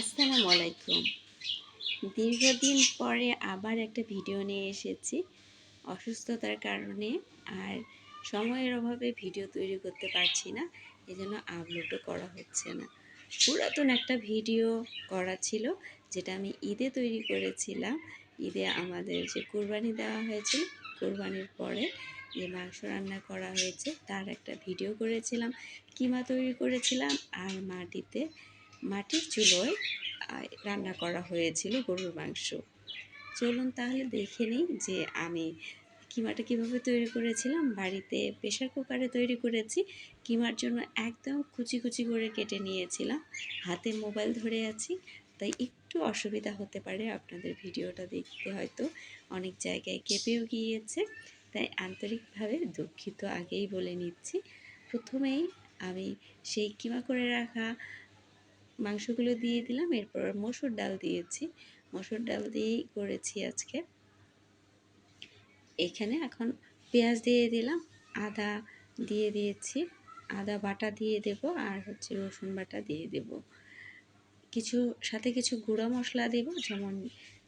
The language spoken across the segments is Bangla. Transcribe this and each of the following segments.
আসসালামু আলাইকুম। দীর্ঘদিন পরে আবার একটা ভিডিও নিয়ে এসেছি অসুস্থতার কারণে আর সময়ের অভাবে ভিডিও তৈরি করতে পারছি না, এজন্য আপলোডও করা হচ্ছে না। পুরাতন একটা ভিডিও করা ছিল, যেটা আমি ঈদে তৈরি করেছিলাম। ঈদে আমাদের যে কোরবানি দেওয়া হয়েছিল কোরবানির পরে যে মাংস রান্না করা হয়েছে, তার একটা ভিডিও করেছিলাম। কিমা তৈরি করেছিলাম আর মাটিতে মাটির চুলোয় রান্না করা হয়েছিল গরুর মাংস। চলুন তাহলে দেখে নিই যে আমি কিমাটা কীভাবে তৈরি করেছিলাম। বাড়িতে প্রেশার কুকারে তৈরি করেছি। কিমার জন্য একদম কুচি কুচি করে কেটে নিয়েছিলাম। হাতে মোবাইল ধরে আছি, তাই একটু অসুবিধা হতে পারে আপনাদের ভিডিওটা দেখতে হয়তো। অনেক জায়গায় কেঁপেও গিয়েছে, তাই আন্তরিকভাবে দুঃখিত আগেই বলে নিচ্ছি। প্রথমেই আমি সেই কিমা করে রাখা মাংসগুলো দিয়ে দিলাম, এরপর মসুর ডাল দিয়েছি। মসুর ডাল দিয়েই করেছি আজকে। এখানে এখন পেঁয়াজ দিয়ে দিলাম, আদা দিয়ে দিয়েছি। আদা বাটা দিয়ে দেব আর হচ্ছে রসুন বাটা দিয়ে দেব। কিছু, সাথে কিছু গুঁড়া মশলা দেব, যেমন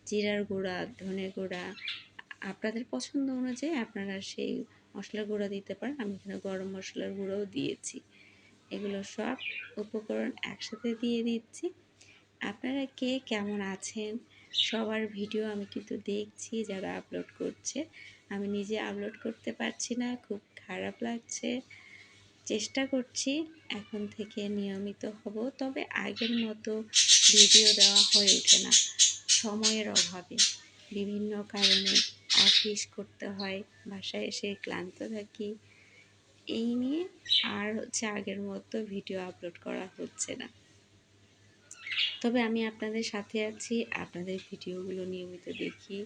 জিরার গুঁড়া, ধনে গুঁড়া। আপনাদের পছন্দ অনুযায়ী আপনারা সেই মশলার গুঁড়ো দিতে পারেন। আমি এখানে গরম মশলার গুঁড়োও দিয়েছি। এগুলো সব উপকরণ একসাথে দিয়ে দিচ্ছি। আপনারা কে কেমন আছেন? সবার ভিডিও আমি কিন্তু দেখছি যারা আপলোড করছে। আমি নিজে আপলোড করতে পারছি না, খুব খারাপ লাগছে। চেষ্টা করছি, এখন থেকে নিয়মিত হব, তবে আগের মতো ভিডিও দেওয়া হয়ে ওঠে না। সময়ের অভাবে বিভিন্ন কারণে অফিস করতে হয়, বাসায় এসে ক্লান্ত থাকি এই নিয়ে আর হচ্ছে আগের মতো ভিডিও আপলোড করা হচ্ছে না। তবে আমি আপনাদের সাথে আছি, আপনাদের ভিডিওগুলো নিয়মিত দেখি।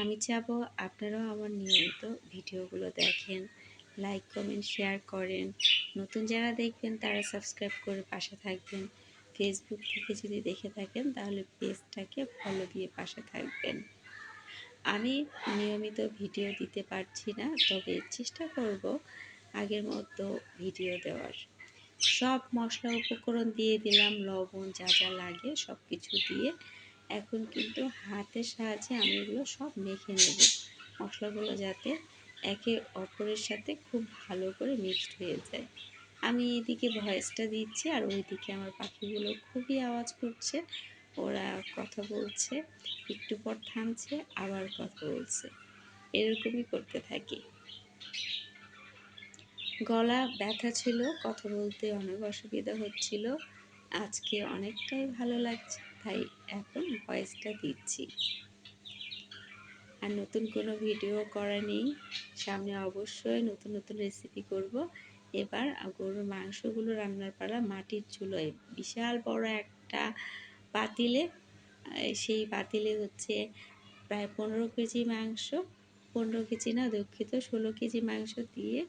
আমি চাবো আপনারাও আমার নিয়মিত ভিডিওগুলো দেখেন লাইক কমেন্ট শেয়ার করেন। নতুন যারা দেখবেন তারা সাবস্ক্রাইব করে পাশে থাকবেন। ফেসবুক থেকে যদি দেখে থাকেন তাহলে পেজটাকে ফলো দিয়ে পাশে থাকবেন। আমি নিয়মিত ভিডিও দিতে পারছি না, তবে চেষ্টা করব আগের মতো ভিডিও দেওয়ার। সব মশলা উপকরণ দিয়ে দিলাম, লবণ যা যা লাগে সব কিছু দিয়ে। এখন কিন্তু হাতের সাহায্যে আমি এগুলো সব মেখে নেব। মশলাগুলো যাতে একে অপরের সাথে খুব ভালো করে মিক্সড হয়ে যায়। আমি এদিকে ভয়েসটা দিচ্ছি আর ওইদিকে আমার পাখিগুলো খুবই আওয়াজ করছে। ওরা কথা বলছে, একটু পর থামছে, আবার কথা বলছে। এরকমই করতে থাকি। গলা ব্যথা ছিল, কথা বলতে অনেক অসুবিধা হচ্ছিল। আজকে অনেকটাই ভালো লাগছে, তাই এখন ভয়েসটা দিচ্ছি। আর নতুন কোনো ভিডিও করা নেই, সামনে অবশ্যই নতুন নতুন রেসিপি করব। এবার গরুর মাংসগুলো রান্নার পালা, মাটির চুলোয়। বিশাল বড় একটা পাতিলে সেই পাতিলে হচ্ছে প্রায় পনেরো কেজি মাংস, পনেরো কেজি না, দুঃখিত, ষোলো কেজি মাংস দিয়ে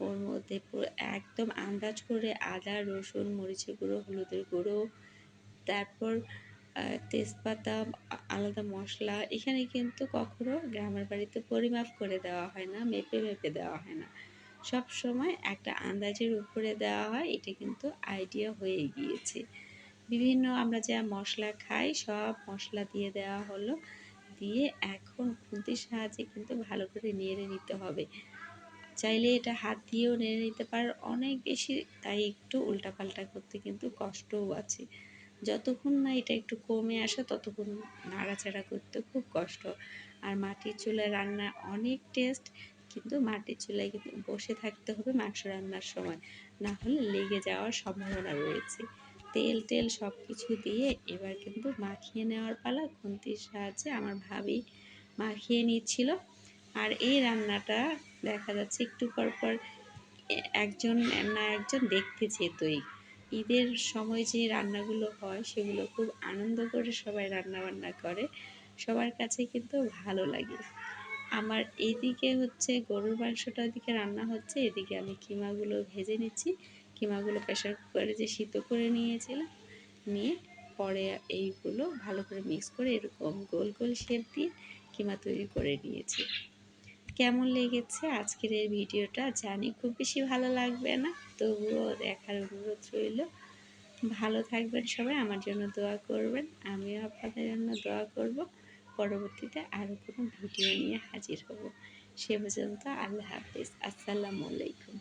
ওর মধ্যে পুরো একদম আন্দাজ করে আদা, রসুন, মরিচের গুঁড়ো, হলুদের গুঁড়ো, তারপর তেজপাতা, আলাদা মশলা, এখানে কিন্তু কখনো গ্রামের বাড়িতে পরিমাপ করে দেওয়া হয় না, মেপে মেপে দেওয়া হয় না। সব সময় একটা আন্দাজের উপরে দেওয়া হয়, এটা কিন্তু আইডিয়া হয়ে গিয়েছে। বিভিন্ন আমরা যা মশলা খাই, সব মশলা দিয়ে দেওয়া হলো, দিয়ে এখন খুন্তির সাহায্যে কিন্তু ভালো করে নেড়ে নিতে হবে। চাইলে এটা হাত দিয়েও নেড়ে নিতে পারার অনেক বেশি তাই একটু উল্টাপাল্টা করতে কিন্তু কষ্টও আছে। যতক্ষণ না এটা একটু কমে আসে, ততক্ষণ নাড়াচাড়া করতে খুব কষ্ট। আর মাটির চুলায় রান্না অনেক টেস্ট, কিন্তু মাটির চুলায় কিন্তু বসে থাকতে হবে মাংস রান্নার সময়। না হলে লেগে যাওয়ার সম্ভাবনা রয়েছে। তেল টেল সব কিছু দিয়ে এবার কিন্তু মাখিয়ে নেওয়ার পালা খুন্তির সাহায্যে আমার ভাবি মাখিয়ে নিচ্ছিল। আর এই রান্নাটা দেখা যাচ্ছে একটু পর পর একজন না একজন দেখতে যেতই। ঈদের সময় যে রান্নাগুলো হয়, সেগুলো খুব আনন্দ করে সবাই রান্না বান্না করে। সবার কাছে কিন্তু ভালো লাগে। আমার এইদিকে হচ্ছে গরুর মাংসটা ওইদিকে রান্না হচ্ছে। এদিকে আমি কিমাগুলো ভেজে নিচ্ছি। কিমাগুলো প্রেশার কুকারে যে সিদ্ধ করে নিয়েছিলাম, নিয়ে পরে এইগুলো ভালো করে মিক্স করে এরকম গোল গোল শেপ দিয়ে কিমা তৈরি করে নিয়েছি। কেমন লেগেছে আজকের এই ভিডিওটা জানি খুব বেশি ভালো লাগবে না, তবুও দেখার অনুরোধ রইল। ভালো থাকবেন সবাই, আমার জন্য দোয়া করবেন, আমিও আপনাদের জন্য দোয়া করব। পরবর্তীতে আরও কোনো ভিডিও নিয়ে হাজির হব। সে পর্যন্ত আল্লাহ হাফিজ, আসসালামু আলাইকুম।